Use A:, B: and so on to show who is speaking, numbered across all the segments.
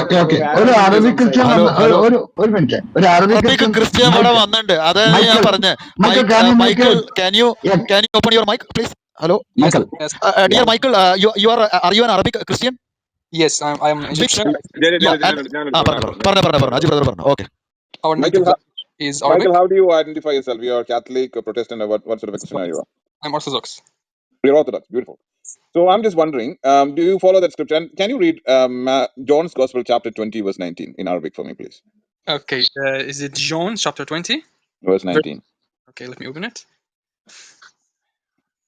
A: Okay okay.
B: ഒരു
A: അറബി Christian ഒരു ഒരു മിനിറ്റ്. ഒരു അറബി
C: അറബിക്
A: ക്രിസ്ത്യൻ
C: ഇവിടെ വന്നിട്ടുണ്ട്. അതാണ് ഞാൻ Michael
A: Michael can you
C: can you open your
D: mic
A: please
D: hello
C: Michael.
A: Dear
C: Michael you are are you an Arabic Christian
D: yes.
B: I
C: am
B: ചോദ്യം
C: പറഞ്ഞു പറഞ്ഞു പറഞ്ഞു പറഞ്ഞു അജി ബ്രദർ പറഞ്ഞു
B: okay
D: is Arabic.
B: Michael, how do you identify yourself? You are Catholic, or Protestant, or what, what sort of Christian are you?
D: I'm Orthodox.
B: You're Orthodox. Beautiful. So I'm just wondering, um, do you follow that scripture? And can you read um, uh, John's Gospel, chapter 20, verse 19 in Arabic for me, please?
D: Okay, uh, is it John chapter 20?
B: Verse 19.
D: Okay, let me open it.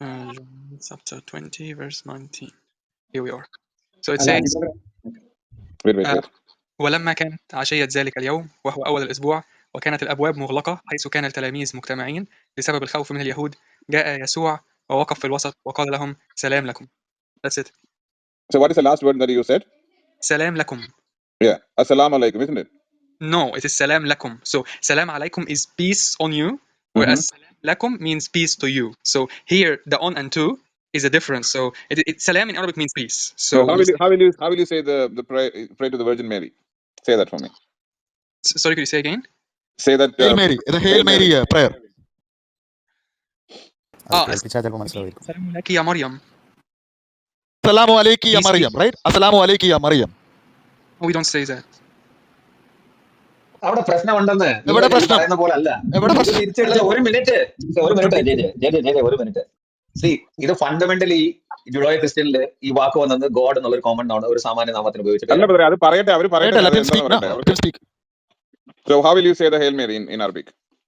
D: Uh, John chapter 20, verse 19. Here we. So it says. Uh, ولما كَانَ عشية ذلك اليوم وهو أول الأسبوع وكانت الأبواب مغلقة حيث كان التلاميذ مجتمعين بسبب الخوف من اليهود جاء يسوع ووقف في الوسط وقال لهم سلام لكم that's it.
B: So what is the last word that you said?
D: سلام لكم
B: yeah. Assalamu alaikum isn't it?
D: No it is salam لكم. so salam alaikum is peace on you whereas mm-hmm. means peace to you. So here the on and to is a difference. So it, it salam in arabic means peace.
B: So,
D: so
B: how, will you, how will you how will you say the the pray, pray to the virgin mary? Say that for me.
D: Sorry could you say again?
B: Say that uh,
C: hail mary. The
B: hail,
C: hail
B: mary,
D: mary
E: uh, prayer. മനസ്സിലാവും
D: Maryam.
C: അസ്സലാമു അലൈക്കി യാ. Mariyam. Right അസ്സലാമു അലൈക്കി യാ Mariyam.
D: We don't say that
F: അവിടെ പ്രശ്നമുണ്ടെന്ന്
C: എവിടെ പ്രശ്നം?
F: പോലെ അല്ല
C: എവിടെ പ്രശ്നം?
F: ഒരു മിനിറ്റ്. ഒരു minute. J J J J J ഒരു മിനിറ്റ്. സി ഇത് ഫണ്ടമെന്റലി ജുഡോയ ക്രിസ്ത്യനിൽ ഈ വാക്ക് വന്നത് ഗോഡ് എന്നുള്ള ഒരു കോമൺ ആണ്. ഒരു സാമാന്യ നാമത്തിന്
B: അല്ല അത് പറയട്ടെ. അവർ പറയട്ടെ.
C: So how
B: will
C: you say
B: the
C: hail Mary in
B: So how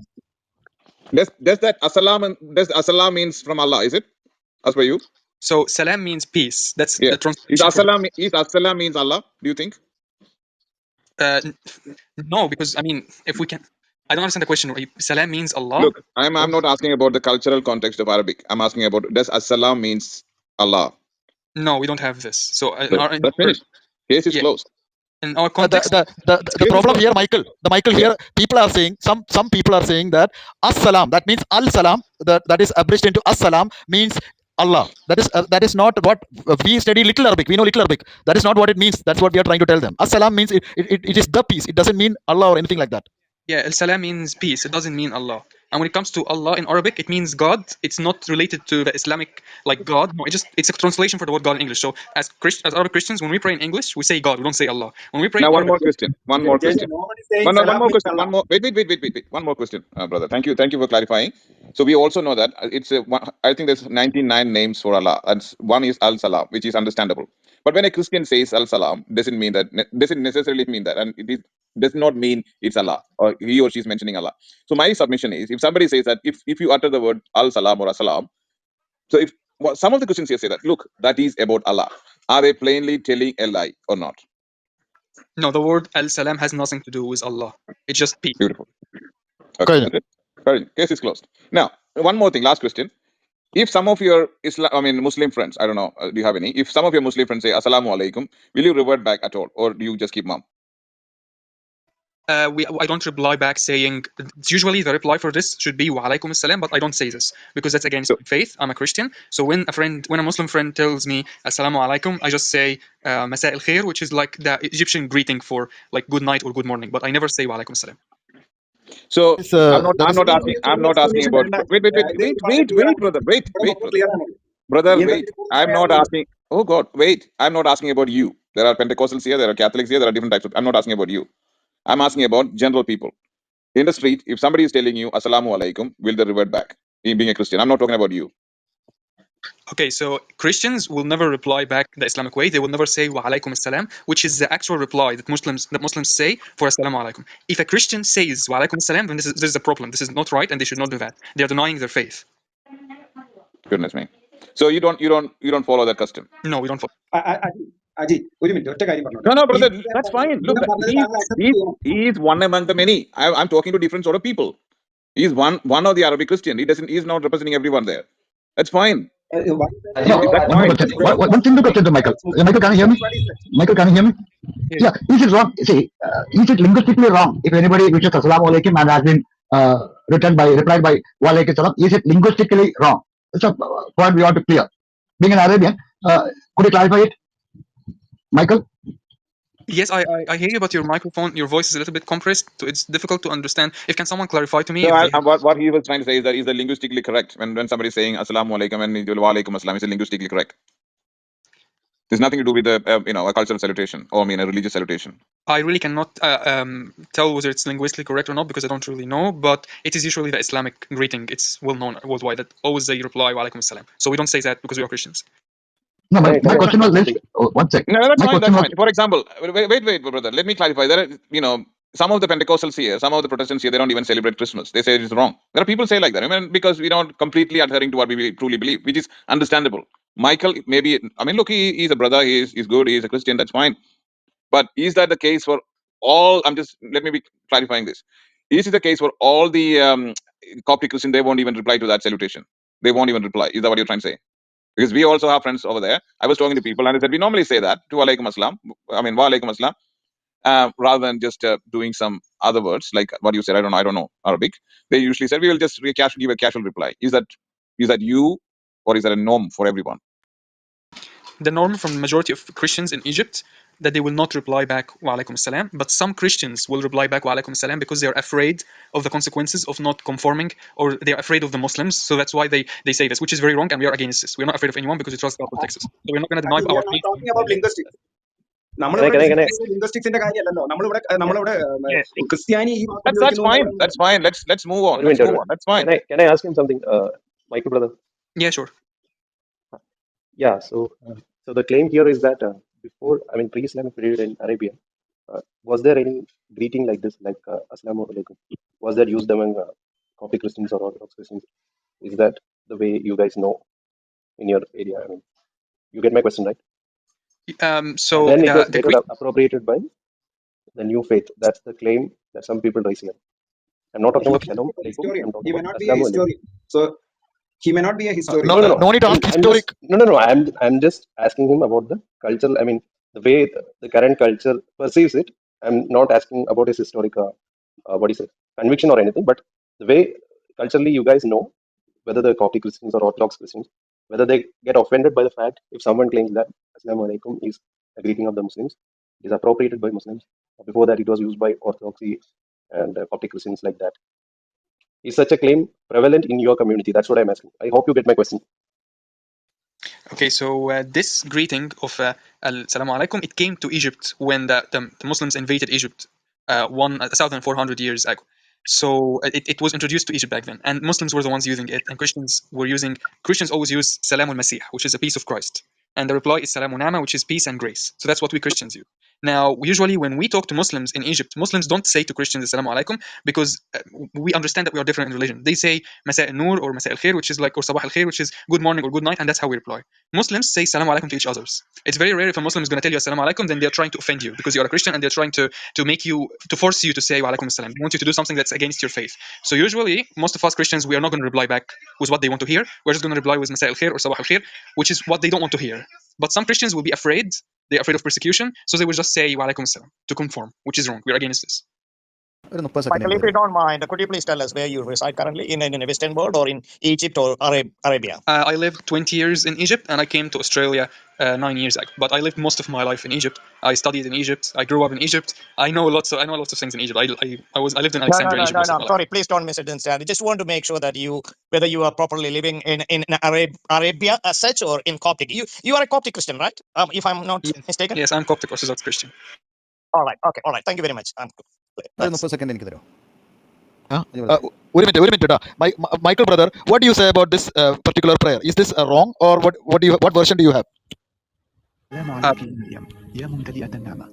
B: Does, does that assalam does assalam means from Allah? Is it? As per you?
D: So salam means peace. That's
B: Yeah.
D: the
B: Is
D: translation for
B: assalam is assalam means Allah? Do you think?
D: uh, n- no, because I mean, if we can, I don't understand the question. Salam means Allah.
B: Look, I'm I'm not asking about the cultural context of Arabic. I'm asking about does assalam means Allah?
D: No, we don't have this. So uh, in our in
B: that's
D: our,
B: finished. Case is
D: yeah,
B: closed.
D: In our
C: the,
D: context,
C: the, the, the, the problem here michael the michael here people are saying some some people are saying that as-salam that means al-salam that, that is abridged into as-salam means allah. That is uh, that is not what uh, we study little arabic. We know little arabic. That is not what it means. That's what we are trying to tell them. As-salam means it, it, it is the peace. It doesn't mean allah or anything like that
D: yeah, al salam means peace. It doesn't mean Allah. And when it comes to Allah in Arabic, it means God. It's not related to the Islamic like God. No, it just it's a translation for the word God in English. So as Christ, as Arabic Christians, when we pray in English, we say God. We don't say Allah. When we pray
B: Now
D: in
B: one
D: Arabic,
B: more question. One more
F: JJ,
B: question.
F: nobody saying
B: One, no, one
F: salam
B: more
F: means
B: question.
F: Allah.
B: One more. Wait, wait, wait, wait, wait, wait. One more question, uh, brother. Thank you, thank you for clarifying. So we also know that uh, it's a, one, I think there's 99 names for Allah, and s- one is Al Salam, which is understandable. But when a Christian says Al Salam, doesn't mean that doesn't necessarily mean that, and it is, does not mean it's Allah or he or she is mentioning Allah. So my submission is, if somebody says that if if you utter the word Al Salam or Asalam, so if well, some of the Christians here say that, look, that is about Allah. Are they plainly telling a lie or not?
D: No, the word Al Salam has nothing to do with Allah. It's just.
B: Beautiful. Okay. Okay. Case is closed. Now, one more thing. Last question. If some of your Islam, I mean Muslim friends, I don't know, uh, do you have any? If some of your Muslim friends say Assalamu alaikum, will you revert back at all, or do you just keep mum?
D: Uh, we, I don't reply back saying. Usually, the reply for this should be "Wa alaikum assalam," but I don't say this because that's against
B: So,
D: faith. I'm a Christian, so when a friend, when a Muslim friend tells me "Assalamu alaikum," I just say uh, "Masa al khair," which is like the Egyptian greeting for like good night or good morning. But I never say "Wa alaikum assalam."
B: So I'm not. I'm not asking. I'm not asking about. Wait, wait, wait, wait, wait, wait, brother. Wait, wait, brother. Wait. I'm not asking. Oh God, wait. I'm not asking about you. There are Pentecostals here. There are Catholics here. There are different types of. I'm not asking about you. I'm asking about general people in the street. If somebody is telling you "Assalamu alaikum," will they revert back? Being a Christian, I'm not talking about you.
D: Okay, so Christians will never reply back the Islamic way. They will never say "Wa alaikum assalam," which is the actual reply that Muslims that Muslims say for "Assalamu alaikum." If a Christian says "Wa alaikum assalam," then this is this is a problem. This is not right, and they should not do that. They are denying their faith.
B: Goodness me. So you don't. You don't. You don't follow that custom.
D: No, we don't. follow.
F: അ- അ- അജി
G: അജി ഒരു minute ഒറ്റ കാര്യം പറഞ്ഞു
B: No, no,
G: ഈ
B: brother,
G: ഞാൻ
B: that's
G: പറഞ്ഞത്
B: fine. Look,
G: ഞാൻ പറഞ്ഞത്
B: he's,
G: താങ്കൾ അക്സെപ്റ്റ്
B: he's,
G: ചെയ്യണം
B: he's one among the many. I, I'm talking to different sort of people. He's one, one of the Arabic Christian. He doesn't, he's not representing everyone there. That's fine.
A: No, one, one thing to consider, Michael. Michael, can you hear me? Michael, can you hear me? Yeah, is it wrong? See, uh, is it linguistically wrong if anybody reaches Assalamu alaikum and has been uh, written by, replied by Wa alaikum salam? Is it linguistically wrong? It's a point we want to clear. Being an Arabian, uh, could you clarify it, Michael?
D: Yes, I, I, I hear you, but your microphone, your voice is a little bit compressed, so it's difficult to understand. If can someone clarify to me?
B: So
D: if
B: I,
D: they
B: I- what, what he was trying to say is that is that linguistically correct when, when somebody is saying Assalamu alaikum and wa alaikum assalam, is it linguistically correct? There's nothing to do with the, uh, you know, a cultural salutation or I mean a religious salutation.
D: I really cannot uh, um, tell whether it's linguistically correct or not because I don't really know, but it is usually the Islamic greeting. It's well known worldwide that always they reply wa alaikum assalam. So we don't say that because we are Christians.
A: No, my,
E: Right,
A: my
E: right.
A: question was this. Oh, one sec.
B: No, that's
A: My
B: fine.
A: question
B: That's
A: was
B: fine. For example, wait, wait, wait, brother. Let me clarify. There are, you know, some of the Pentecostals here, some of the Protestants here, they don't even celebrate Christmas. They say it's wrong. There are people say like that. I mean, because we're not completely adhering to what we truly believe, which is understandable. Michael, maybe, I mean, look, he, he's a brother. He's, he's good. He's a Christian. That's fine. But is that the case for all? I'm just, let me be clarifying this. Is it the case for all the um, Coptic Christians? They won't even reply to that salutation. They won't even reply. Is that what you're trying to say? Because we also have friends over there. I was talking to people and I said, we normally say that to alaikum assalam. I mean, wa alaikum assalam uh, rather than just uh, doing some other words like what you said. I don't know. I don't know Arabic. They usually said we will just re- give a casual reply. Is that is that you or is that a norm for everyone?
D: The norm from the majority of Christians in Egypt that they will not reply back wa alaikum assalam, but some Christians will reply back wa alaikum assalam because they are afraid of the consequences of not conforming or they are afraid of the Muslims. So that's why they, they say this, which is very wrong and we are against this. We're not afraid of anyone because we trust God protects us. So we're not going to deny
G: Actually, we
D: our
G: are not
D: faith.
G: talking about linguistics.
E: Can I,
G: നമ്മളിവിടെ
E: can I, can I,
G: discuss ലിംഗ്വിസ്റ്റിക്സിന്റെ കാര്യമല്ലല്ലോ നമ്മളിവിടെ നമ്മളിവിടെ ഏഹ്,
D: Yes.
G: ക്രിസ്ത്യാനി ഈ വാക്ക്
B: That's that's
G: ഉപയോഗിക്കുന്നു എന്ന്
B: fine.
G: പറയുന്നത്
B: That's fine. Let's let's move on.
E: one
B: Let's
E: minute,
B: move
E: one
B: on. That's fine.
E: Can I, can I ask him something, uh, Michael brother?
D: Yeah, sure.
E: Yeah, so, uh, so the claim here is that uh, before, I mean, pre-Islamic period in Arabia, uh, was there any greeting like this, like uh, Assalamu alaikum? Was that used among uh, Coptic Christians or Orthodox Christians? Is that the way you guys know in your area? I mean, you get my question, right?
D: Um,
E: And
D: so
E: then it
D: the,
E: was
D: the
E: later
D: Greek,
E: ap- appropriated by the new faith. That's the claim that some people raise here. I'm not talking about
G: may
E: Shalom
G: a
E: alaikum.
G: historian
E: I'm talking
G: he may
E: about
G: not be a
E: Assalamu alaikum.
G: historian so he may not be a historian
C: no,
E: No, no, no.
C: no need to ask historic.
E: just no, no, no. I'm I'm just asking him about the cultural. I mean, the way the, the current culture perceives it. I'm not asking about his historic, uh, uh, what is it, conviction or anything. But the way culturally you guys know whether the Coptic Christians or Orthodox Christians, whether they get offended by the fact if someone claims that Assalamu alaikum is a greeting of the Muslims, is appropriated by Muslims. Before that, it was used by Orthodoxy and uh, Coptic Christians like that. Is such a claim prevalent in your community? That's what I'm asking. I hope you get my question.
D: Okay, so uh, this greeting of uh, Assalamu alaikum, it came to Egypt when the, the, the Muslims invaded Egypt uh, one 1,400 years ago. So uh, it, it was introduced to Egypt back then, and Muslims were the ones using it, and Christians were using. Christians always use Salam al Masih, which is the peace of Christ, and the reply is Salamun which is peace and grace. So that's what we Christians use. Now, usually when we talk to Muslims in Egypt, Muslims don't say to Christians Assalamu alaikum because uh, we understand that we are different in religion. They say Masa al Nur or Masa al Khair, which is like or Sabah al Khair, which is good morning or good night, and that's how we reply. Muslims say Salam alaikum to each others. It's very rare if a Muslim is going to tell you Assalamu alaikum, then they're trying to offend you because you're a Christian and they're trying to to make you to force you to say wa alaikum assalam. They want you to do something that's against your faith. So usually, most of us Christians, we are not going to reply back with what they want to hear. We're just going to reply with Masa al Khair or Sabah al Khair, which is what they don't want to hear. But some Christians will be afraid. They're afraid of persecution, so they will just say wa alaikum assalam to conform, which is wrong. We're against this.
C: ഒരു മുപ്പത്
H: Michael,
C: second
H: if you don't mind, could you please tell us where you reside currently in, in the Western world or in Egypt or Arab, Arabia?
D: Uh, I lived 20 years in Egypt and I came to Australia uh, nine years ago. But I lived most of my life in Egypt. I studied in Egypt. I grew up in Egypt. I know lots of I know lots of things in Egypt. I, I, I was I lived in
H: No, no,
D: Alexandria,
H: no,
D: Egypt
H: no,
D: most
H: no.
D: of
H: I'm
D: my life.
H: sorry. Please don't misunderstand. I just want to make sure that you, whether you are properly living in in Arab, Arabia as such or in Coptic. You you are a Coptic Christian, right? Um, if I'm not
D: Yes,
H: mistaken.
D: yes, I'm Coptic Orthodox Christian.
H: All right. Okay. All right. Thank you very much. Um,
C: ഒരു
H: that's
C: മുപ്പത് second എനിക്ക് തരുമോ
D: Uh,
C: ഒരു minute ഒരു minute Michael brother what you say about this particular prayer is this wrong or what what do you what version do you have
I: السلام
D: Uh,
I: عليك يا مريم يا ممتلئة النعمة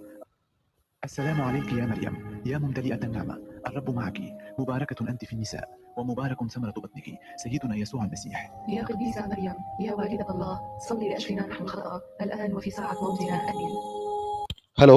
I: السلام عليك يا مريم يا ممتلئة النعمة الرب معك مباركة أنت في النساء ومبارك ثمرة بطنك سيدنا يسوع المسيح
J: يا قديسة مريم يا والدة الله صلي لأجلنا نحن الخطأ الآن وفي ساعة موتنا آمين
C: hello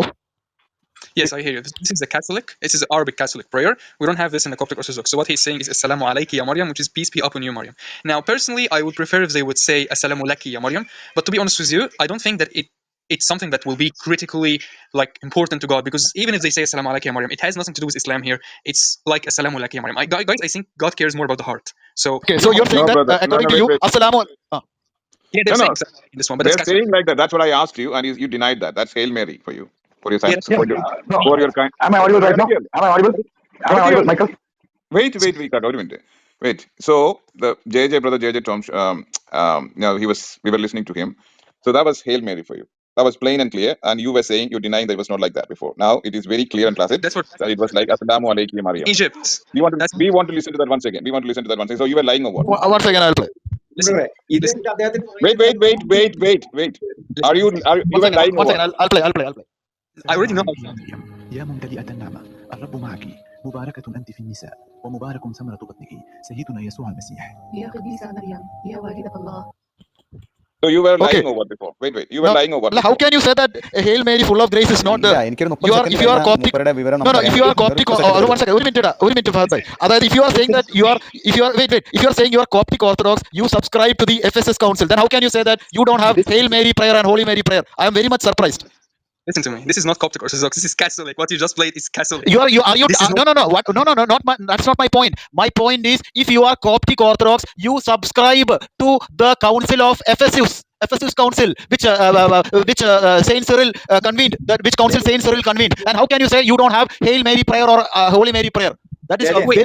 D: Yes, I hear you. This this is a Catholic. This is the Arabic Catholic prayer. We don't have this in the Coptic Orthodox. So what he's saying is Assalamu alayki ya Maryam, which is peace be upon you, Maryam. Now, personally, I would prefer if they would say Assalamu laki ya Maryam. But to be honest with you, I don't think that it it's something that will be critically like important to God because even if they say Assalamu alaikum ya Maryam, it has nothing to do with Islam here. It's like Assalamu alaikum ya Maryam. I, guys, I think God cares more about the heart. So
C: Okay, so you're saying
B: No,
C: that uh, according
B: No, no,
C: to you,
B: wait, wait.
C: Assalamu. Uh,
D: yeah, they're
B: No, no.
D: saying Assalamu in this one, but
B: They're saying like that. That's what I asked you, and you, you denied that. That's Hail Mary for you, for your time.
D: Yes,
B: for, yes, your,
A: no.
B: for your kind.
A: Am I audible right now? Am I audible? Am I audible, Michael?
B: Wait, wait, wait, wait a minute. Wait. So the JJ brother JJ Tom, um, um, you know, he was we were listening to him. So that was Hail Mary for you. That was plain and clear. And you were saying you're denying that it was not like that before. Now it is very clear and classic.
D: That's what
B: that it was like Assalamu alaikum Maryam.
D: Egypt.
B: We want to
D: That's
B: we want to listen to that once again. We want to listen to that once again. So you were lying or what?
C: One one second, I'll play.
D: listen.
B: Wait, wait, wait, wait, wait, wait. Are you are you, you were
C: second.
B: lying Once
C: again. I'll, I'll play. I'll play. I'll play.
D: I already know.
I: السلام عليك يا مريم يا ممتلئة النعمة الرب معك مباركة أنت في النساء ومبارك ثمرة بطنك سيدنا يسوع المسيح
J: يا قديسة مريم يا والدة الله
B: So you were lying
C: Okay.
B: or what before? Wait, wait. You were
C: Now,
B: lying or what?
C: How can you say that uh, Hail Mary full of grace is not
K: ഇല്ല
C: there?
K: എനിക്കൊരു മുപ്പത്
C: You are,
K: second
C: if you are
K: കഴിഞ്ഞാൽ
C: Coptic,
K: മൂപ്പരുടെ വിവരം
C: no,
K: നമുക്ക്
C: no, if you are
K: അറിയാം
C: Coptic,
K: ഒരു
C: or,
K: second
C: one second, ഒരു മിനിറ്റ് ഒരു മിനിറ്റ് ഫഹദ് ഭായ് അതായത് if you are saying that you are, if you are, wait, wait, if you are saying you are Coptic Orthodox, you subscribe to the FSS Council, then how can you say that you don't have Hail Mary prayer and Holy Mary prayer? I am very much surprised.
D: Listen to me. This is not Coptic Orthodox. This is Catholic. What you just played is Catholic.
C: You are, you are, you, uh, no, no, no, what, no, no, no, not my, that's not my point. My point is, if you are Coptic Orthodox, you subscribe to the Council of Ephesus. Ephesus Council, which uh, uh, uh, which uh, uh, Saint Cyril uh, convened, that which council Saint Cyril convened, and how can you say you don't have Hail Mary prayer or uh, Holy Mary prayer? That is
F: Yeah,
C: a
F: yeah.
D: Wait,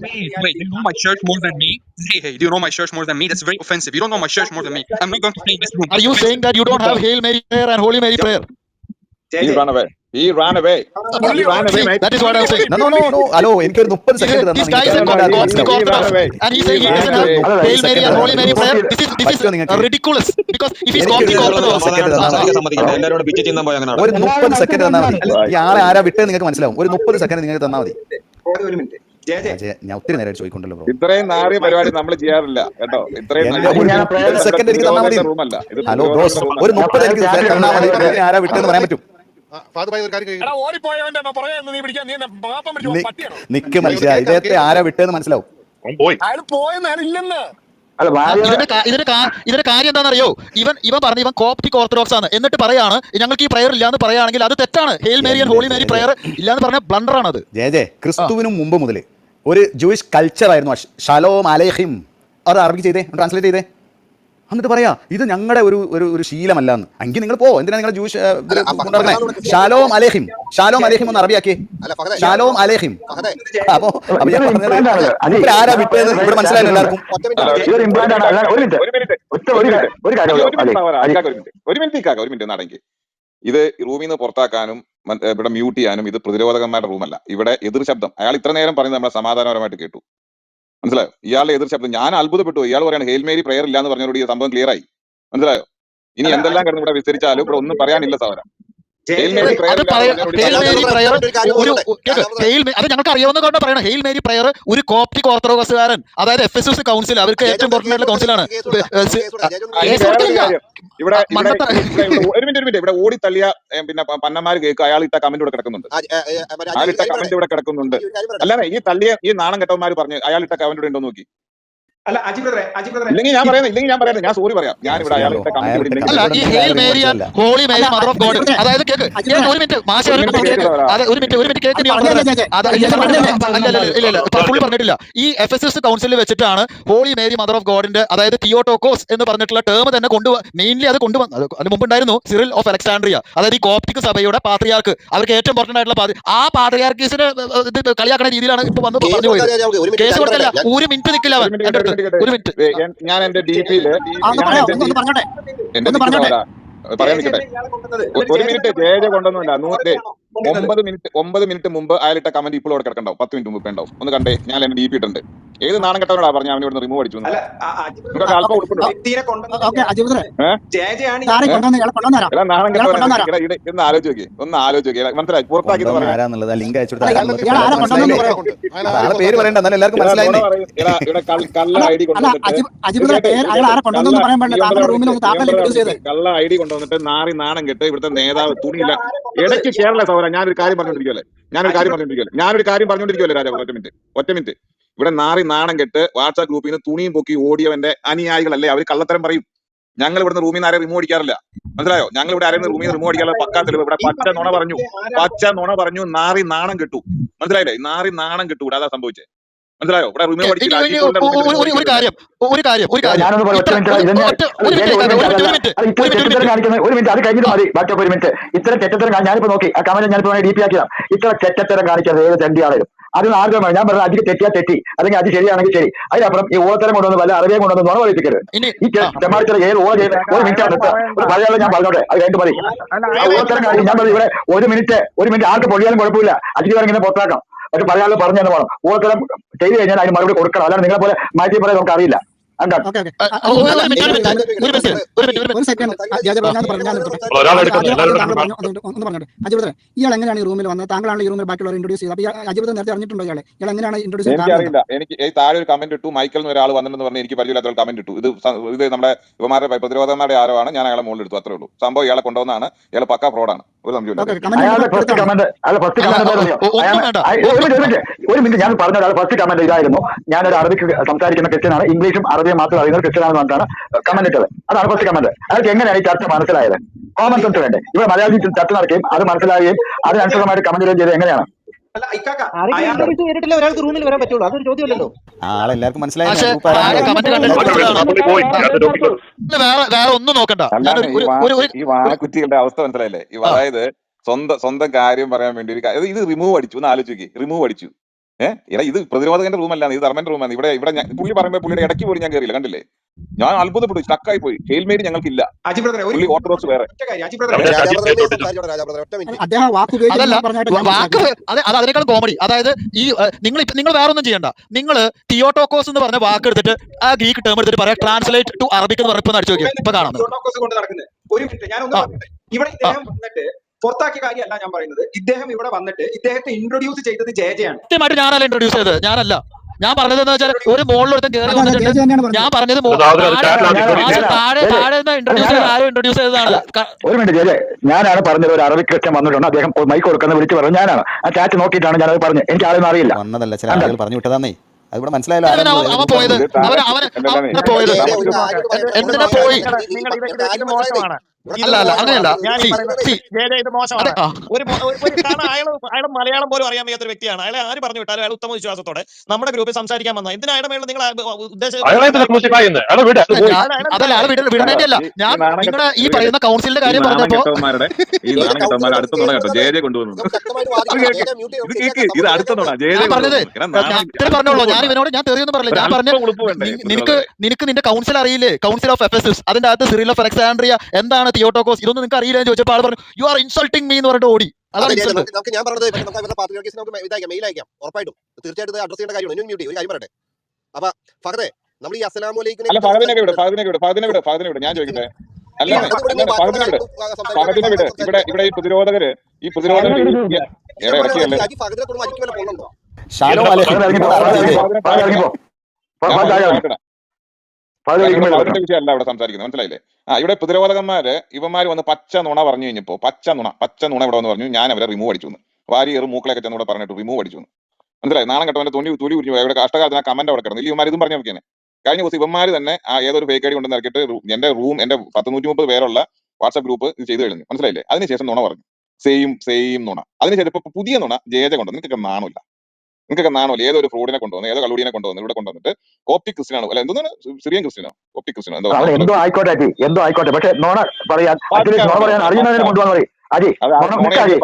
C: very,
D: wait, do you know my church more than me? Hey, hey, do you know my church more than me? That's very offensive. You don't know my church more than me. I'm not going to stay in this room.
C: are you
D: Offensive.
C: saying that you don't have Hail Mary prayer and Holy Mary prayer?
B: He ran away. He ran away. He ran away, mate.
C: that is what I'm saying.
K: No no no no hello എനിക്കൊരു മുപ്പത് second
C: this
K: തന്നാൽ
C: guy is a
K: നിങ്ങൾക്ക്
B: no,
C: Coptic
B: no, he- he
C: Orthodox,
B: ran away.
C: and he's saying he doesn't have. Hail Mary and Holy Mary prayer. This is this is uh, ridiculous. Because if he's
K: എനിക്ക്
C: Coptic
K: ഒരു
C: Orthodox,
K: second തന്നാ മതി.
F: സമ്മതിക്കില്ല എല്ലാവരും കൂടെ പിച്ച ചിന്താൻ പോയി അങ്ങനെ
K: ഒരു മുപ്പത് സെക്കൻഡ് തന്നാൽ മതി. ഈ ആളെ ആരാ വിട്ടത് നിങ്ങൾക്ക് മനസ്സിലാവും. ഒരു മുപ്പത് സെക്കൻഡ് നിങ്ങൾക്ക് തന്നാൽ മതി.
F: ഒരു മിനിറ്റ്.
K: ഞാൻ ഒത്തിരി നേരം ചോദിക്കൊണ്ടല്ലോ
B: ഇത്രയും നാറിയ പരിപാടി നമ്മൾ ചെയ്യാറില്ല കേട്ടോ? ഇത്രയും
K: ഒരു second എനിക്ക് തന്നാ മതി. ഹലോ ബ്രോസ് ഒരു മുപ്പത് എനിക്ക് തന്നാൽ ആരാ വിട്ടെന്ന് പറയാൻ പറ്റും. നിക്ക് മനസ്സിലായി. ഇദ്ദേഹത്തെ ആരാ വിട്ടെന്ന് മനസ്സിലാവും.
C: ഇതിന്റെ കാര്യം എന്താണെന്നറിയോ? ഇവൻ ഇവൻ പറഞ്ഞു ഇവൻ കോപ്റ്റിക് ഓർത്തഡോക്സ് ആണ്. എന്നിട്ട് പറയാണ് ഞങ്ങൾക്ക് ഈ പ്രയർ ഇല്ലാന്ന് പറയുകയാണെങ്കിൽ അത് തെറ്റാണ്. Hail Mary and holy Mary prayer ഇല്ലാന്ന് പറഞ്ഞ ബ്ലണ്ടർ ആണ് അത്
K: ജയ ജയ ക്രിസ്തുവിനും മുമ്പ് മുതൽ ഒരു ജൂയിഷ് കൾച്ചർ ആയിരുന്നു. ഷലോ ഷലോം അലേഹിം അത് അറബിക്ക് ചെയ്തേ? ട്രാൻസ്ലേറ്റ് ചെയ്തേ? എന്നിട്ട് പറയാ ഇത് ഞങ്ങളുടെ ഒരു ഒരു ഒരു ശീലമല്ല എന്ന് എങ്കിൽ നിങ്ങൾ പോ എന്തിനാ നിങ്ങൾ ജൂഷ് ഷാലോം അലേഹിം. ഷാലോം അലേഹിം ഒന്ന് അറബിയാക്കി. ഷാലോം അലേഹിം. അപ്പോ ആരാ വിട്ടത്? ഇവിടെ മനസ്സിലായില്ല എല്ലാവർക്കും.
A: ഒരു മിനിറ്റ്.
B: ഒരു മിനിറ്റ്. ഇത് റൂമിൽ നിന്ന് പുറത്താക്കാനും ഇവിടെ മ്യൂട്ട് ചെയ്യാനും ഇത് പ്രതിരോധകന്മാരുടെ റൂമല്ല ഇവിടെ എതിർ ശബ്ദം. അയാൾ ഇത്ര നേരം പറയുന്നത് നമ്മളെ സമാധാനപരമായിട്ട് കേട്ടു. മനസ്സിലായോ? ഇയാളെ എതിർ ശബ്ദം. ഞാൻ അത്ഭുതപ്പെട്ടു. ഇയാൾ പറയാണ് ഹെയിൽമേരി പ്രയർ ഇല്ല എന്ന് പറഞ്ഞോട് ഈ സംഭവം ക്ലിയർ ആയി. മനസ്സിലായോ? ഇനി എന്തെല്ലാം കിടന്ന് ഇവിടെ വിസ്തരിച്ചാലും ഇവിടെ ഒന്നും പറയാനില്ല സഹോദരൻ ഹെയിൽ മേരി പ്രയർ
C: അത് ഞങ്ങൾക്ക് അറിയാവുന്ന കൊണ്ട് പറയണം ഹെയിൽ മേരി പ്രയർ ഒരു കോപ്റ്റിക് ഓർത്തഡോക്സുകാരൻ അതായത് എഫ് എസ് എസ് കൗൺസിൽ അവർക്ക് ഏറ്റവും ഇമ്പോർട്ടന്റ് ആയിട്ടുള്ള കൗൺസിലാണ്
B: ഒരു മിനിറ്റ് മിനിറ്റ്. ഇവിടെ ഓടി തള്ളിയ പിന്നെ പന്നന്മാർ കേൾക്കുക. അയാൾ ഇട്ട കമന്റ് ഇവിടെ കിടക്കുന്നുണ്ട്. അയാൾ ഇട്ട കമന്റ് ഇവിടെ കിടക്കുന്നുണ്ട്. അല്ലാതെ ഈ തള്ളിയ ഈ നാണം കെട്ടവന്മാര് പറഞ്ഞു അയാൾ ഇട്ട കമന്റ് ഇവിടെ ഉണ്ടോ നോക്കി.
F: അല്ല അജി ബ്രദറെ അജി ബ്രദറെ.
B: ഇല്ലെങ്കിൽ ഞാൻ പറയുന്നത് ഇല്ലെങ്കിൽ ഞാൻ പറയുന്നത്. ഞാൻ സോറി പറയാം. ഞാൻ ഇവിടെ
C: അല്ല ഈ hail Mary holy Mary mother of God അതായത് കേക്ക് ഞാൻ ഒരു മിനിറ്റ് മാഷ
B: ഒരു മിനിറ്റ്
C: കേക്ക് അതെ ഒരു മിനിറ്റ് ഒരു മിനിറ്റ് കേക്ക് നീ ഇല്ല ഇല്ല പറഞ്ഞിട്ടില്ല. ഈ എഫ് എസ് എസ് കൗൺസിലിൽ വെച്ചിട്ടാണ് ഹോളി മേരി മദർ ഓഫ് ഗോഡിന്റെ അതായത് തിയോട്ടോക്കോസ് എന്ന് പറഞ്ഞിട്ടുള്ള ടേം തന്നെ കൊണ്ടു മെയിൻലി അത് കൊണ്ടുവന്നു അത് അതിന് മുമ്പ് ഉണ്ടായിരുന്നു സിറിൽ ഓഫ് അലക്സാൻഡ്രിയ അതായത് ഈ കോപ്റ്റിക് സഭയുടെ പാത്രിയാർക്ക് അവർക്ക് ഏറ്റവും ഇമ്പോർട്ടന്റ് ആയിട്ടുള്ള ആ പാത്രിയാർക്കീസിന് ഇത് കളിയാക്കുന്ന രീതിയിലാണ് ഇപ്പൊ വന്ന് പറഞ്ഞു പോയത് കേസ് കൊടുത്തല്ല ഒരു മിനിറ്റ് നിൽക്കില്ല
B: അവർ
C: അവൻ എന്റെ അടുത്ത് ഒരു മിനിറ്റ്.
B: ഞാൻ- എന്റെ ഡി പിയിൽ എന്റെ പറയാൻ നിൽക്കട്ടെ ഒരു മിനിറ്റ് ജേജ കൊണ്ടൊന്നുമില്ല ഒമ്പത് മിനിറ്റ് ഒമ്പത് മിനിറ്റ് മുമ്പ് അയാളിട്ട കമന്റ് ഇപ്പോൾ അവിടെ കിടക്കണ്ടാവും. പത്ത് മിനിറ്റ് മുമ്പ് ഉണ്ടാവും. ഒന്ന് കണ്ടേ ഞാൻ എന്റെ ഡി പി ഇട്ടുണ്ട് ഏത് നാണം കെട്ടവനോടാ പറഞ്ഞ അവൻ ഇവിടുന്ന് റിമൂവ് അടിച്ചു നാണം കെട്ടവനെ ഒന്ന് ആലോചിച്ച് നോക്കി ഒന്ന് ആലോചിച്ച് നോക്കി മനസ്സിലായി? പുറത്താക്കി
K: പേര് പറയണ്ട. എന്നാലും എല്ലാവർക്കും
B: മനസ്സിലായി. കള്ള- ഐ ഡി കൊണ്ടുവന്നിട്ട് നാറി നാണം കെട്ട് ഇവിടുത്തെ നേതാവ് തുണിയില്ല. ഇടയ്ക്ക് കേരള സൗര ഞാനൊരു കാര്യം പറഞ്ഞോണ്ടിരിക്കുവല്ലേ? ഞാനൊരു കാര്യം പറഞ്ഞോണ്ടിരിക്കുവല്ലേ? ഞാനൊരു കാര്യം പറഞ്ഞോണ്ടിരിക്കുവല്ലേ രാജാവ്? ഒറ്റ മിനിറ്റ് ഒറ്റ മിനിറ്റ്. ഇവിടെ നാറി നാണം കെട്ട് വാട്സാപ്പ് ഗ്രൂപ്പിൽ നിന്ന് തുണിയും പൊക്കി ഓടിയവന്റെ അനുയായികളല്ലേ? അവർ കള്ളത്തരം പറയും. ഞങ്ങൾ ഇവിടുന്ന് റൂമിൽ നിന്ന് ആരെയും റിമൂവ് അടിക്കാറില്ല. മനസ്സിലായോ? ഞങ്ങൾ ഇവിടെ ആരെയും റൂമിൽ നിന്ന് റിമൂവ് അടിക്കാറില്ല. പക്കാ തെളിവ്. ഇവിടെ പച്ച നുണ പറഞ്ഞു. പച്ച നുണ പറഞ്ഞു നാറി നാണം കെട്ടു. മനസ്സിലായില്ലേ? നാറി നാണം കെട്ടു ഇവിടെ. അതാ സംഭവിച്ചത് മനസ്സിലായോ? ഇവിടെ റൂമിൽ
C: ഒ- ഒരു ഒരു കാര്യം ഒരു കാര്യം ഒരു കാര്യം. ഒരു മിനിറ്റ്
A: ഒരു
C: ഒരു
A: മിനിറ്റ്
C: മിനിറ്റ് ഒരു മിനിറ്റ്
A: അത്
C: ഒരു മിനിറ്റ് ഒരു
A: തെറ്റത്തരം
C: മിനിറ്റ്.
A: കാണിക്കുന്നത് ഒരു കഴിഞ്ഞിട്ട് മതി. ബാക്കി ഒരു മിനിറ്റ്. ഇത്ര തെറ്റത്തരം ഞാനിപ്പോ നോക്കി. ആ കമന്റ് ഞാനിപ്പോ ഡി പി ആക്കിയതാണ് ഇത്ര തെറ്റത്തരം കാണിച്ചത് ഏത് തെണ്ടിയാണേലും അതിന് ആർക്കും ഞാൻ പറഞ്ഞത് അധികം തെറ്റിയാ തെറ്റി. അല്ലെങ്കിൽ അത് ശരിയാണെങ്കിൽ ശരി. അതിനപ്പുറം ഈ ഓളത്തരം കൊണ്ടുവന്ന് വല്ല അറിയാൻ കൊണ്ടുവന്ന് നുണ പറയിപ്പിക്കരുത്. ഈ
C: ആ
A: ചെമ്മാടിത്തര ഏത് ഓള ചെയ്ത് ഒരു മിനിറ്റ് നിർത്തുക ഒരു പഴയ ഞാൻ പറഞ്ഞോട്ടെ. അത് കഴിഞ്ഞിട്ട് മതി ഓളത്തരം കാര്യം ഞാൻ പറഞ്ഞു ഇവിടെ ഒരു മിനിറ്റ് ഒരു മിനിറ്റ് ആർക്ക് പൊളിയാലും കുഴപ്പമില്ല. അജിത് ഇങ്ങനെ പുറത്താക്കാം. പക്ഷെ പറയാനുള്ള പറഞ്ഞു തന്നെ വേണം. ഓർക്കണം ചെയ്ത് കഴിഞ്ഞാൽ അതിന് മറുപടി കൊടുക്കണം. അല്ലാതെ നിങ്ങളെ പോലെ മാറ്റി പറയാൻ നമുക്ക് അറിയില്ല
C: ഒരു ഒരു ഒരു ഒരു ഒരു ഒരു
L: ഒരു അജിബുദ്രെ ഇയാൾ എങ്ങനെയാണ് ഈ റൂമിൽ വന്നത്? താങ്കളാണ് ഈ റൂമിൽ ബാക്കിയുള്ളവർ ഇൻട്രൊഡ്യൂസ് ചെയ്തത്. അപ്പോൾ ഈ അജിബുദ്രെ നേരത്തെ അറിഞ്ഞിട്ടുണ്ടോ ഇയാളെ? ഇയാൾ എങ്ങനെയാണ് ഇൻട്രൊഡ്യൂസ് ചെയ്തത്?
B: എനിക്ക് ഈ താഴെ ഒരു കമന്റ് ഇട്ടു. മൈക്കൽ എന്ന് ഒരാൾ വന്നിട്ടുണ്ടെന്ന് പറഞ്ഞ് എനിക്ക് പരിചയമില്ലാത്ത കമന്റ് ഇട്ടു. ഇത് ഇത് നമ്മുടെ ഇവമാരുടെ പ്രതിരോധമാരുടെ ആരോ ആണ് ഞാൻ അയാളെ മുകളിൽ എടുത്തു. അത്രേ ഉള്ളൂ. സംഭവം ഇയാളെ കൊണ്ടുവന്നാണ്. ഇയാൾ പക്ക ഫ്രോഡാണ് ഒരു സംശയമില്ല
A: ഒരു മിനിറ്റ് ഒരു ഒരു ഞാൻ പറഞ്ഞത് ഫസ്റ്റ് കമന്റ് ഇതായിരുന്നു. ഞാനൊരു അറബിക്ക് സംസാരിക്കുന്ന ക്രിസ്ത്യനാണ് ഇംഗ്ലീഷും അറബിയും മാത്രം അറിയുന്ന ക്രിസ്ത്യനാണെന്ന് പറഞ്ഞിട്ടാണ് കമന്റ് ഇട്ടത്. അതാണ് ഫസ്റ്റ് കമന്റ് അയാൾക്ക് എങ്ങനെയാണ് ഈ ചർച്ച മനസ്സിലായത്? കോമൺ സെൻസ് വേണ്ടേ? ഇവിടെ മലയാളി ചർച്ച നടക്കുകയും അത് മനസ്സിലാവുകയും അതിനനുസൃതമായിട്ട് കമന്റ് ചെയ്യുകയും ചെയ്ത് എങ്ങനെയാണ്?
F: അല്ല ഇക്കാക്ക
M: ആരെങ്കിലും
F: അയാൾ
M: ഇന്റർവ്യൂസ് ഒരാൾക്ക് റൂമിൽ വരാൻ പറ്റുള്ളൂ. അതൊരു ചോദ്യമല്ലല്ലോ.
K: ആളെല്ലാവർക്കും മനസ്സിലായി
C: വേറെ ഒന്നും നോക്കണ്ട.
B: ഈ വാഴക്കുറ്റികളുടെ അവസ്ഥ മനസ്സിലായില്ലേ? അതായത് സ്വന്തം സ്വന്തം കാര്യം പറയാൻ വേണ്ടി ഒരു ഇത് റിമൂവ് അടിച്ചു ഒന്ന് ആലോചിക്കേ. റിമൂവ് അടിച്ചു. ഏഹ് എടാ ഇത് പ്രതിരോധകന്റെ റൂമല്ല ഇത് ധർമ്മന്റെ റൂമാണ് ഇവിടെ ഇവിടെ ഞാൻ- പുള്ളി പറയുമ്പോൾ പുള്ളിയുടെ ഇടയ്ക്ക് പോലും ഞാൻ കയറിയില്ല കണ്ടില്ലേ? ഞാൻ അത്ഭുതപ്പെട്ടു സ്റ്റക്കായി പോയി. ഹെയിൽമേരി ഞങ്ങൾക്കില്ല.
F: അജി ബ്രദറെ ഒരു
B: പുള്ളി ഓർത്തഡോക്സ് വേറെ.
F: ഒറ്റ കാര്യം അജി ബ്രദറെ.
N: അവിടെ
F: ഒറ്റ കാര്യം
N: തൊട്ടിട്ടുണ്ട്
L: അദ്ദേഹം ആ വാക്ക് ഉപയോഗിക്കുന്നത്
C: അതല്ല
L: ഞാൻ പറഞ്ഞായിട്ട്
C: വ-
L: ഞാൻ
C: വാക്ക്
L: മനസ്സിലാക്കി
C: അത് അത് അതിനേക്കാൾ കോമഡി അതായത് ഈ നിങ്ങൾ നിങ്ങൾ വേറെ ഒന്നും ചെയ്യണ്ട. നിങ്ങൾ തിയോട്ടോക്കോസ് എന്ന് പറഞ്ഞ വാക്ക് എടുത്തിട്ട് ആ ഗ്രീക്ക് ടേം എടുത്തിട്ട് പറയാം ട്രാൻസ്ലേറ്റ് ടു അറബിക് എന്ന് പറഞ്ഞപ്പോൾ അടിച്ചു നോക്കിയാൽ ഇപ്പൊ കാണാം നമുക്ക്.
F: പ്രോട്ടോകോൾസ് കൊണ്ട് നടക്കുന്നത് ഒരു മിനിറ്റ് ഞാൻ ഒന്ന്
C: ആ
F: ഇവിടെ ഇദ്ദേഹം വന്നിട്ട് പുറത്താക്കിയ കാര്യമല്ല ഞാൻ പറയുന്നത്. ഇദ്ദേഹം ഇവിടെ വന്നിട്ട് ഇദ്ദേഹത്തെ ഇൻട്രൊഡ്യൂസ് ചെയ്തത് ജയജയാണ്
C: കൃത്യമായിട്ട് ഞാനല്ല ഇൻട്രൊഡ്യൂസ് ചെയ്തത്. ഞാനല്ല. ഞാൻ പറഞ്ഞത് എന്ന് വെച്ചാൽ ഒരു മോളിലൊരുത്തം കയറി
L: വന്നിട്ട്
C: വന്നിട്ടുണ്ട് ഞാൻ
L: പറഞ്ഞത്
C: താഴെ താഴെ ഇൻട്രൊഡ്യൂസ് ചെയ്ത് ആരും ഇൻട്രൊഡ്യൂസ് ചെയ്തതാണ്?
A: ഒരു മിനിറ്റ് ജയ ഞാനാണ് പറഞ്ഞത് ഒരു അറബി ക്രിസ്ത്യൻ വന്നിട്ടുണ്ട്. അദ്ദേഹം മൈക്ക് കൊടുക്കുന്ന വിളിച്ച് പറഞ്ഞു. ഞാനാണ്. ആ ചാറ്റ് നോക്കിയിട്ടാണ് ഞാനത് പറഞ്ഞത്. എനിക്ക് ആളൊന്നും അറിയില്ല.
K: വന്നതല്ല. ചില ആളുകൾ പറഞ്ഞു വിട്ടതാന്നേ. അതിവിടെ മനസ്സിലായില്ല.
C: അവൻ പോയത്. അവൻ അവൻ പോയത്. എന്തിനാ പോയി? അല്ല അല്ല അങ്ങനെയല്ല.
H: ഇത് മോശമാണ്. ഒരു കാരണം അയാൾ അയാൾ മലയാളം പോലും അറിയാൻ വയ്യാത്ത ഒരു വ്യക്തിയാണ്. അയാളെ ആര് പറഞ്ഞു വിട്ടാലും അയാൾ ഉത്തമ വിശ്വാസത്തോടെ നമ്മുടെ ഗ്രൂപ്പിൽ സംസാരിക്കാൻ വന്ന. എന്തിനാ അയാളുടെ മേളിൽ നിങ്ങൾ
C: ഉദ്ദേശം അതല്ല ആൾ വിട വിടണേന്റെ അല്ല
B: ഈ ഈ
C: ഞാൻ നിങ്ങളുടെ ഈ പറയുന്ന കൗൺസിലിന്റെ കാര്യം പറഞ്ഞപ്പോ പറഞ്ഞോളൂ ഞാൻ ഇവനോട് ഞാൻ തെറിയൊന്നും പറഞ്ഞില്ല ഞാൻ പറഞ്ഞ നിനക്ക് നിനക്ക് നിന്റെ കൗൺസിൽ അറിയില്ലേ? കൗൺസിൽ ഓഫ് എസ് അതിന്റെ അകത്ത് സിറിൽ ഓഫ് അലക്സാൻഡ്രിയ എന്താണ് തിയോട്ടോക്കോസ് ഇതൊന്നും നിങ്ങൾക്ക് അറിയില്ല എന്ന് ചോദിച്ചപ്പോൾ ആൾ പറഞ്ഞു യു ആർ ഇൻസൾട്ടിങ് മീ എന്ന് പറഞ്ഞിട്ട് ഓടി.
M: നമുക്ക് ഞാൻ പറഞ്ഞത് നമുക്ക് അവരുടെ പാർട്ടി കേസ് നമുക്ക് ഇതാക്കാം മെയിൽ അയക്കാം ഉറപ്പായിട്ടും. തീർച്ചയായിട്ടും അഡ്രസ് ചെയ്യേണ്ട കാര്യമാണ്. ഇനി മ്യൂട്ട് ഒരു കാര്യം പറയട്ടെ. അപ്പൊ ഫഹദെ നമ്മൾ ഈ അസ്സലാമു അലൈക്കിനെ
B: അല്ല ഫഹദിനെ വിട് ഫഹദിനെ വിട് ഫഹദിനെ വിട് ഫഹദിനെ വിട്. ഞാൻ ചോദിക്കട്ടെ? അല്ല അല്ല ഫഹദിനെ വിട്. ഫഹദിനെ വിട്. ഇവിടെ ഇവിടെ ഈ പ്രതിരോധകര് ഈ പ്രതിരോധകര് ഇറക്കിയല്ലേ
M: അജി ഫഹദിനെ പോകുന്നുണ്ടോ
N: ഇവിടെ
B: വിഷയമല്ല സംസാരിക്കുന്നത്. മനസ്സിലായില്ലേ? ആ ഇവിടെ പ്രതിരോധകന്മാര് ഇവന്മാര് വന്ന് പച്ച നുണ പറഞ്ഞു കഴിഞ്ഞപ്പോ പച്ച നുണ പച്ച നുണ ഇവിടെ വന്ന് പറഞ്ഞു ഞാൻ അവരെ റിമൂവ് അടിച്ചു എന്ന്. വാരി എറും മൂക്കളൊക്കെ ചെന്ന് ഇവിടെ പറഞ്ഞിട്ട് റിമൂവ് അടിച്ചു. മനസ്സിലായി? നാളെ കെട്ടവന്റെ തൊണ്ടി തൊലി ഉരിഞ്ഞു. ഇവിടെ കഷ്ടകാലത്തിന് ആ കമന്റ് അവിടെ കിടന്നു. ഇവന്മാർ ഇതും പറഞ്ഞു നോക്കിയാണ് കഴിഞ്ഞ ദിവസം ഇവന്മാര് തന്നെ ആ ഏതൊരു ഫേക്ക് ഐഡി കൊണ്ടുവന്ന് ഇറക്കിയിട്ട് എന്റെ റൂം എന്റെ പത്ത് നൂറ്റി മുപ്പത് പേരുള്ള വാട്സ്ആപ്പ് ഗ്രൂപ്പ് ഇത് ചെയ്തു കഴിഞ്ഞു. മനസ്സിലായില്ലേ? അതിനുശേഷം നുണ പറഞ്ഞു. സെയിം സെയിം നുണ. അതിനുശേഷം ഇപ്പൊ പുതിയ നുണ ജേജ കൊണ്ടുവന്നു. നിങ്ങൾക്കൊക്കെ നാണമില്ല. നിങ്ങൾക്കൊക്കെ നാണമില്ല ഏതോ ഒരു ഫ്രോഡിനെ കൊണ്ടുവന്ന് ഏതോ കള്ളുടിനെ കൊണ്ടുവന്ന് ഇവിടെ കൊണ്ടുവന്നിട്ട് കോപ്റ്റിക് ക്രിസ്ത്യനാണ് അല്ല എന്താണ്? Syrian Cristiano? കോപ്റ്റിക് ക്രിസ്ത്യനോ എന്തോ
A: എന്തോ ആയിക്കോട്ടെ അജി എന്തോ ആയിക്കോട്ടെ. പക്ഷെ നോണ പറയാൻ അറ്റ്ലീസ്റ്റ് നോണ പറയാൻ അറിയുന്നതിന് കൊണ്ടുവന്നു പറയും അജി അജി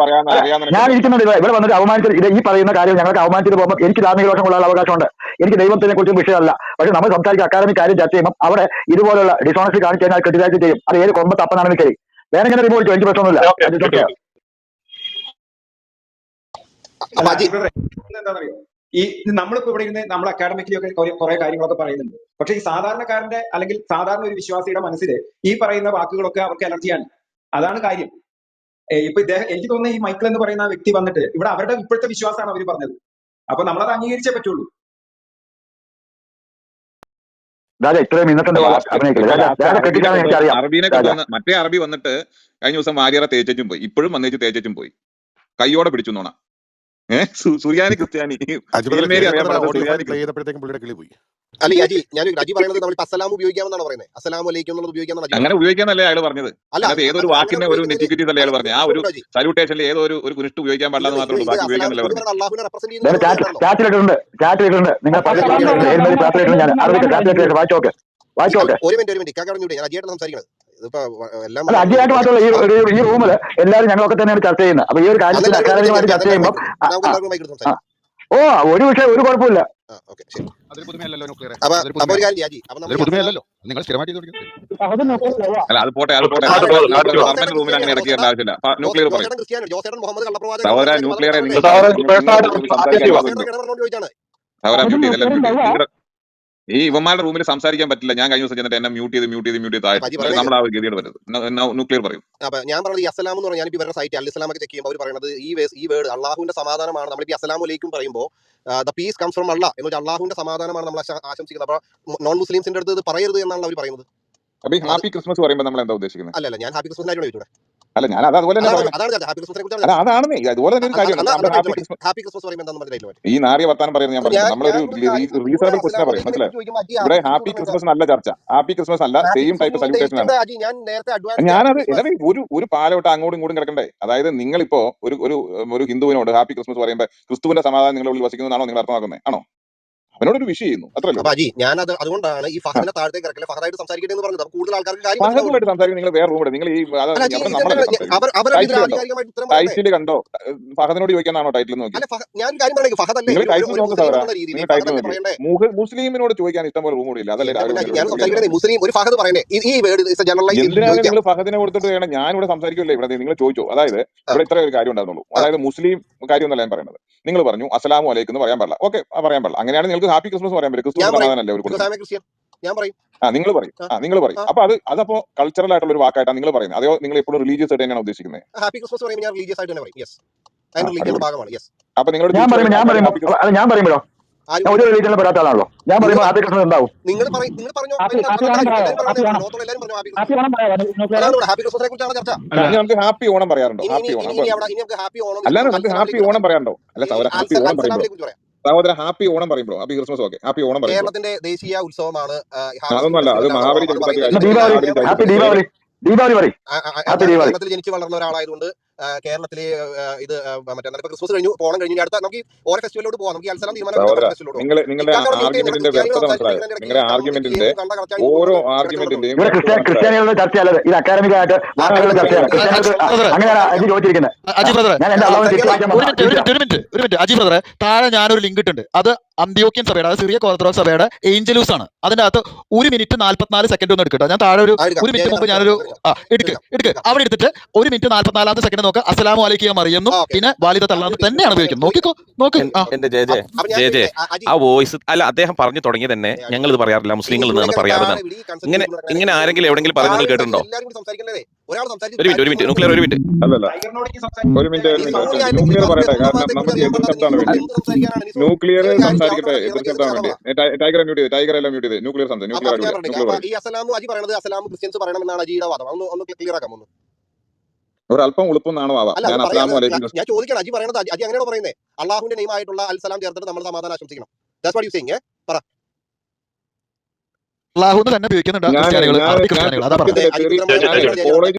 A: ഞാൻ ഇരിക്കുന്നുണ്ട് ഇവിടെ വന്നിട്ട് അവമാനിച്ചത് ഈ പറയുന്ന കാര്യം ഞങ്ങൾക്ക് അവമാനിച്ചത് പോകുമ്പോൾ എനിക്ക് ധാർമ്മിക ദോഷം കൊള്ളാൻ അവകാശമുണ്ട്. എനിക്ക് ദൈവത്തിനെ കുറിച്ചും വിഷയമല്ല. പക്ഷെ നമ്മൾ സംസാരിക്കുക അക്കാദമിക് കാര്യം ചർച്ച ചെയ്യുമ്പോൾ അവിടെ ഇതുപോലുള്ള ഡിസോണസ്റ്റി കാണിച്ചു കഴിഞ്ഞാൽ ക്രിട്ടിസൈസ് ചെയ്യും. അത് ഏത് കൊമ്പത്ത് അപ്പനാണെന്ന് ശരി വേറെ ഇങ്ങനെ റിമൂവ് എനിക്ക് പ്രശ്നമൊന്നുമില്ല.
G: എന്താണെന്നറിയോ? ഈ നമ്മളിപ്പോ ഇവിടെ ഇരുന്ന് നമ്മൾ അക്കാഡമിക്കലൊക്കെ കുറെ കുറെ കാര്യങ്ങളൊക്കെ പറയുന്നുണ്ട്. പക്ഷെ ഈ സാധാരണക്കാരന്റെ അല്ലെങ്കിൽ സാധാരണ ഒരു വിശ്വാസിയുടെ മനസ്സിൽ ഈ പറയുന്ന വാക്കുകളൊക്കെ അവർക്ക് അലർജിയാണ് അതാണ് കാര്യം. ഇപ്പൊ ഇദ്ദേഹം എനിക്ക് തോന്നുന്ന ഈ മൈക്കിൾ എന്ന് പറയുന്ന ആ വ്യക്തി വന്നിട്ട് ഇവിടെ അവരുടെ ഇപ്പോഴത്തെ വിശ്വാസമാണ് അവർ പറഞ്ഞത്. അപ്പൊ നമ്മളത് അംഗീകരിച്ചേ പറ്റുള്ളൂ.
A: രാജ ഇത്രയും ഇന്നത്തെ എനിക്കറിയാം.
B: അറബീനെ മറ്റേ അറബി വന്നിട്ട് കഴിഞ്ഞ ദിവസം വാര്യറെ തേച്ചും പോയി. ഇപ്പോഴും വന്നേച്ച് തേച്ചും പോയി. കൈയോടെ പിടിച്ചു നോണ ഏഹ് സുറിയാനി ക്രിസ്ത്യാനി.
N: പുള്ളിയുടെ കിളി പോയി.
M: അല്ല അജി ഞാൻ അജി പറയുന്നത് നമ്മൾ അസലാം ഉപയോഗിക്കാമെന്നാണ് പറയുന്നത്. അസലാം അലൈക്കും എന്നുള്ളത് ഉപയോഗിക്കാമെന്നാണ് അജി
B: അങ്ങനെ ഉപയോഗിക്കാന്നല്ലേ അയാൾ പറഞ്ഞത്?
M: അല്ല
B: ഏതൊരു വാക്കിന്റെ ഒരു നെറ്റിക്വിറ്റീസ് അല്ലേ അയാൾ
M: പറഞ്ഞു
B: പറഞ്ഞത്? ആ ഒരു സല്യൂട്ടേഷനിൽ ഏതോ ഒരു ഒരു കുരിഷ്ട് ഉപയോഗിക്കാൻ
M: പാടില്ല
B: പാടില്ലെന്ന് മാത്രമേ ഉള്ളൂ. ബാക്കി
M: ഉപയോഗിക്കാൻ
B: ഉപയോഗിക്കാന്നല്ലേ പറഞ്ഞത്
M: ഒരു മിനിറ്റ് ഒരു മിനിറ്റ്. മ്യൂട്ട് ഞാൻ അജിയായിട്ട് സംസാരിക്കുന്നത്
A: മാത്രമല്ല ഈ ഒരു ഈ റൂമിൽ എല്ലാവരും ഞങ്ങളൊക്കെ തന്നെയാണ് ചർച്ച ചെയ്യുന്നത് അപ്പൊ ഈ ഒരു കാര്യത്തിൽ
M: എടുത്ത്
A: ചർച്ച ചെയ്യുമ്പോൾ ഓ ഒരു വിഷയം ഒരു കുഴപ്പമില്ല
C: നിങ്ങൾ
B: ന്യൂക്ലിയർ ഈ ഇവന്മാരുടെ റൂമിൽ സംസാരിക്കാൻ പറ്റില്ല. ഞാൻ കഴിഞ്ഞ ദിവസം ചെന്നിട്ട് എന്നെ മ്യൂട്ട് ചെയ്ത് മ്യൂട്ട് ചെയ്ത് മ്യൂട്ട് ചെയ്ത്
M: താഴെ
B: താഴ്ത്തി. നമ്മൾ ആ ഗതിയോട് വരുന്നത്. ന്യൂക്ലിയർ പറയും.
M: അപ്പൊ ഞാൻ പറഞ്ഞത് ഈ അസലാം എന്ന് പറഞ്ഞാൽ ഞാനിപ്പോ ഇവരുടെ സൈറ്റ് അൽ ഇസ്ലാമൊക്കെ ചെക്ക് ചെയ്യുമ്പോൾ അവർ പറയുന്നത് ഈ വേസ് ഈ വേർഡ് അള്ളാഹുവിന്റെ സമാധാനമാണ്. നമ്മളിപ്പോ അസ്സലാമു അലൈക്കും പറയുമ്പോൾ the peace comes from Allah എന്ന് വെച്ചാൽ അള്ളാഹുവിന്റെ സമാധാനമാണ് നമ്മൾ ആശ- ആശംസിക്കുന്നത്. അപ്പൊ നോൺ മുസ്ലിംസിന്റെ അടുത്ത് ഇത് പറയരുത് എന്നാണ് അവർ പറയുന്നത്.
B: അപ്പൊ ഈ ഹാപ്പി ക്രിസ്മസ് പറയുമ്പോൾ നമ്മൾ എന്താ ഉദ്ദേശിക്കുന്നത്
M: അല്ലല്ല ഞാൻ ഹാപ്പി ക്രിസ്മസിനായിട്ട് ചോദിച്ചൂടെ.
B: അല്ല ഞാൻ അത് അതുപോലെ
M: അതാണ് അതാണ്
B: അല്ല അതാണെന്നേ. അതുപോലെ തന്നെ ഒരു
M: മനസ്സിലായില്ല
B: ഈ നാറിയ വർത്താനം പറയുന്നത് ഞാൻ
M: പറഞ്ഞു
B: നമ്മളൊരു
M: കാര്യം
B: റീസണബിൾ ക്വസ്റ്റൻ പറയും. മനസ്സിലായി? ഇവിടെ
M: ഹാപ്പി ക്രിസ്മസ്
B: നല്ല ചർച്ച. ഹാപ്പി ക്രിസ്മസ് അല്ല സെയിം ടൈപ്പ്
M: സെലിബ്രേഷൻ
B: സല്യൂട്ടേഷൻ ആണ്. ഞാനത്
M: ഹാപ്പി
B: ഒരു ഒരു പാലോട്ട് അങ്ങോട്ടും ഇങ്ങോട്ടും കിടക്കണ്ടേ? അതായത് നിങ്ങളിപ്പോ ഒരു ഒരു ഒരു ഹിന്ദുവിനോട് ഹാപ്പി ക്രിസ്മസ് പറയുമ്പോൾ ക്രിസ്തുവിന്റെ സമാധാനം നിങ്ങളുടെ ഉള്ളിൽ വസിക്കുന്നതാണോ നിങ്ങൾ അർത്ഥമാക്കുന്നത്? ആണോ? അവനോട് ഒരു വിഷയം ചെയ്യുന്നു അത്രല്ലേ
M: അപ്പൊ അജി ഞാൻ അത് അതുകൊണ്ടാണ് ഈ ഫഹദിനെ താഴത്തേക്ക് ഇറക്കില്ല ഫഹദായിട്ട് സംസാരിക്കട്ടെ എന്ന് പറഞ്ഞത്. അപ്പൊ കൂടുതൽ ആൾക്കാർക്ക് കാര്യം
B: ഫഹദുമായിട്ട് സംസാരിക്കും. നിങ്ങൾ വേറെ റൂമിൽ നിങ്ങൾ ഈ
M: അല്ല അജി
B: അവിടെ
M: ഇത്
B: നമ്മളല്ലേ
M: എന്താണ്
B: സംസാരിക്കുന്നത്
M: അവർ അവരാണ്
B: ടൈറ്റിൽ കണ്ടോ
M: ആധികാരികമായിട്ട് ഉത്തരം പറയണ്ടേ
B: ടൈറ്റിൽ കണ്ടോ? ഫഹദിനോട് ചോദിക്കാനാണോ ടൈറ്റിൽ നോക്കി?
M: അല്ല ഫഹ- ഞാൻ ഒരു കാര്യം പറയണേ ഫഹദ് അല്ലേ
B: നിങ്ങൾ
M: ഒരു ഒരു
B: ടൈറ്റിൽ
M: ഒരു
B: നോക്ക്
M: മുസ്ലിം
B: സഹോദര
M: എന്നുള്ള രീതിയിൽ
B: നിങ്ങൾ
M: ഫഹദ്
B: ടൈറ്റിൽ
M: അല്ലേ
B: നോക്കി.
M: പറയണ്ടേ?
B: മുസ്ലിമിനോട് ചോദിക്കാൻ ഇഷ്ടം പോലെ റൂം കൂടി ഇല്ല അതല്ലേ
M: എന്റെ ഞാൻ സംസാരിക്കണേ മുസ്ലിം ഒരു ഫഹദ് പറയണേ ഈ ഈ വേർഡ് ജനറലൈസ് ചെയ്ത്
B: എന്തിനാണ്
M: ഉപയോഗിക്കാം
B: നിങ്ങൾ ഫഹദിനെ കൊടുത്തിട്ട് വേണം? ഞാൻ ഇവിടെ? സംസാരിക്കില്ലേ ഇവിടെ നിങ്ങൾ ചോദിച്ചോ. അതായത്
M: ആ,
B: ഇവിടെ ഇത്ര ഒരു കാര്യം ഉണ്ടാകുന്നുള്ളൂ.
M: ആ.
B: അതായത് മുസ്ലിം കാര്യം കാര്യമൊന്നല്ല ഞാൻ പറയുന്നത്. നിങ്ങൾ പറഞ്ഞു അസ്സലാമു അലൈക്കും എന്ന് പറയാൻ പാടില്ല. ഓക്കെ പറയാൻ പാടില്ല. അങ്ങനെയാണ് നിങ്ങൾക്ക് ഹാപ്പി ക്രിസ്മസ് പറയാൻ പറ്റും
M: ക്രിസ്മസ്
B: സമാധാനമല്ലേ
M: എം ക്രിസ്ത്യൻ ഞാൻ പറയും.
B: ആ നിങ്ങൾ പറയും.
M: ആ,
B: നിങ്ങൾ പറയും. അപ്പൊ അത് അതപ്പോ കൾച്ചറൽ ആയിട്ടുള്ള ഒരു വാക്കായിട്ടാണ് നിങ്ങൾ പറയുന്നത്. അതോ നിങ്ങൾ എപ്പോഴും റിലീജിയസ് ആയിട്ട് തന്നെയാണ് ഉദ്ദേശിക്കുന്നത്?
M: ഹാപ്പി ക്രിസ്മസ് പറയുമ്പോൾ ഞാൻ റിലീജിയസ് ആയിട്ട് തന്നെ പറയും. യെസ് റിലീജിയന്റെ ഭാഗമാണ്. യെസ്
B: അപ്പൊ നിങ്ങൾ
A: ഞാൻ
B: പറയും
A: ഞാൻ
B: പറയും
A: അല്ല ഞാൻ പറയുമ്പോഴോ? ഒരു റിലീജിയനിൽ പെടാത്ത ആളാണല്ലോ ഞാൻ പറയുമ്പോൾ ഹാപ്പി ക്രിസ്മസ് ഉണ്ടാവും.
M: നിങ്ങൾ പറയും നിങ്ങൾ പറഞ്ഞോ. ഹാപ്പി ക്രിസ്മസിനെ കുറിച്ചാണ് ചർച്ച?
B: നമുക്ക് ഹാപ്പി ഓണം പറയാറുണ്ടോ? ഹാപ്പി ഓണം. അല്ലാതെ നമുക്ക് ഹാപ്പി ഓണം പറയാറുണ്ടോ? അല്ല സൗര ഹാപ്പി ഓണം പറയുമ്പോൾ സഹോദര ഹാപ്പി ഓണം പറയുമ്പോൾ happy Christmas okay. Happy Onam പറയുമ്പോൾ
M: കേരളത്തിന്റെ ദേശീയ ഉത്സവമാണ്
B: അതൊന്നുമല്ല അത് മഹാബലി
A: ദീപാവലി ഹാപ്പി ദീപാവലി. ദീപാവലി. പറയും
M: ജനിച്ചു വളർന്ന ഒരാളായതുകൊണ്ട് കേരളത്തിൽ ഇത് മറ്റേ ഇപ്പൊ ക്രിസ്മസ് കഴിഞ്ഞു ഓണം കഴിഞ്ഞു അടുത്ത നമുക്ക് ഓരോ ഫെസ്റ്റിവലോട്ട് പോകാം നമുക്ക് അൽസലാം തീരുമാനം
B: ഓരോ ആർഗ്യുമെന്റിന്റെയും
A: ക്രിസ്ത്യാനികളുടെ ചർച്ചയല്ല ഇത് അക്കാദമികമായിട്ട് വാക്കുകളുടെ ചർച്ചയാണ് ക്രിസ്ത്യാനികൾക്ക് ആ,
C: ബ്രദറെ
A: അങ്ങനെയാണ് അജി ചോദിച്ചിരിക്കുന്നത്
C: അജി ബ്രദറെ
A: ഞാൻ എന്റെ അള്ളാഹുവിനെ
M: സംസാരിക്കാൻ
A: തെറ്റ്
M: പറ്റും
A: വായിക്കാൻ
C: ഒരു മിനിറ്റ് ഒരു മിനിറ്റ് ഒരു മിനിറ്റ് അജി ബ്രദറെ താഴെ ഞാനൊരു ലിങ്ക് ഇട്ടുണ്ട് അത് അന്ത്യോക്യൻ സഭയുടെ അതായത് സിറിയ കോർത്തറോ സഭയുടെ ഏഞ്ചലൂസ് ആണ്. അതിന്റെ അകത്ത് ഒരു മിനിറ്റ് നാല്പത്തിനാല് സെക്കൻഡ് ഒന്ന് എടുക്കട്ടോ ഞാൻ താഴെ ഒരു ഒരു മിനിറ്റ്
M: ഞാൻ
C: മുമ്പ് ഞാനൊരു
M: എടുക്കാം
C: ആ എടുക്ക്
M: എടുക്ക്.
C: അവിടെ എടുത്തിട്ട് ഒരു മിനിറ്റ് നാല്പത്തിനാലാമത്തെ സെക്കൻഡ് നോക്ക്. അസ്സലാമു അലൈക്കും അറിയുന്നു പിന്നെ വാലിദ തള്ളാന്ന് തന്നെയാണ് ഉപയോഗിക്കുന്നത്. നോക്കിക്കോ നോക്ക്. ആ.
O: എന്റെ
M: ആ,
O: വോയിസ് അല്ല അദ്ദേഹം പറഞ്ഞു തുടങ്ങി തന്നെ. ഞങ്ങൾ ഇത് പറയാറില്ല. മുസ്ലിങ്ങൾ എന്നാണ്
M: ഇങ്ങനെ
O: ഇങ്ങനെ ഇങ്ങനെ ആരെങ്കിലും എവിടെങ്കിലും പറയുന്നത് കേട്ടിട്ടുണ്ടോ?
M: ഒരാൾ
O: ഒരു മിനിറ്റ് ഒരു മിനിറ്റ്. ന്യൂക്ലിയർ ഒരു മിനിറ്റ്.
B: അല്ലല്ല. ഒരു മിനിറ്റ് ഒരു മിനിറ്റ്. ന്യൂക്ലിയർ പറയട്ടെ. കാരണം നമുക്ക് എതിർ ശബ്ദമാണ് വേണ്ടി ന്യൂക്ലിയർ സംസാരിക്കട്ടെ. എതിർ ശബ്ദമാണ് വേണ്ടി
M: പറ
B: ടൈഗർ മ്യൂട്ട് ചെയ്ത് ടൈഗർ എല്ലാം മ്യൂട്ട് ചെയ്ത് ന്യൂക്ലിയർ സംസാരിക്കും
M: അപ്പൊ
B: ന്യൂക്ലിയർ
M: ഈ അസലാമു അജി പറയുന്നത് അസലാമു ക്രിസ്ത്യൻസ് പറയണമെന്നാണ് അജിയുടെ വാദം. ഒന്ന് ഒന്ന് ക്ലിയർ ആക്കാം ഒന്ന്.
B: ഒരു അല്പം ഉളുപ്പൊന്നാണോ ആവാം ഞാൻ
M: അത്
B: അസ്സലാമു അലൈക്കും
M: ഞാൻ ഞാൻ ചോദിക്കണം അജി പറയണത് അജി അങ്ങനെയാണ് പറയുന്നത് അള്ളാഹുവിന്റെ നെയിം ആയിട്ടുള്ള അൽസലാം ചേർത്തിട്ട് നമ്മൾ സമാധാനം ആശംസിക്കണം. ദാറ്റ്സ് വാട്ട് യു സെയിങ് പറ.
C: അള്ളാഹു തന്നെ ഉപയോഗിക്കുന്നുണ്ട്
B: ഞാൻ
C: ക്രിസ്ത്യാനികൾ
B: ഞാൻ ഞാൻ
C: ക്രിസ്ത്യാനികൾ അതാ
M: അതെ
C: പറഞ്ഞത്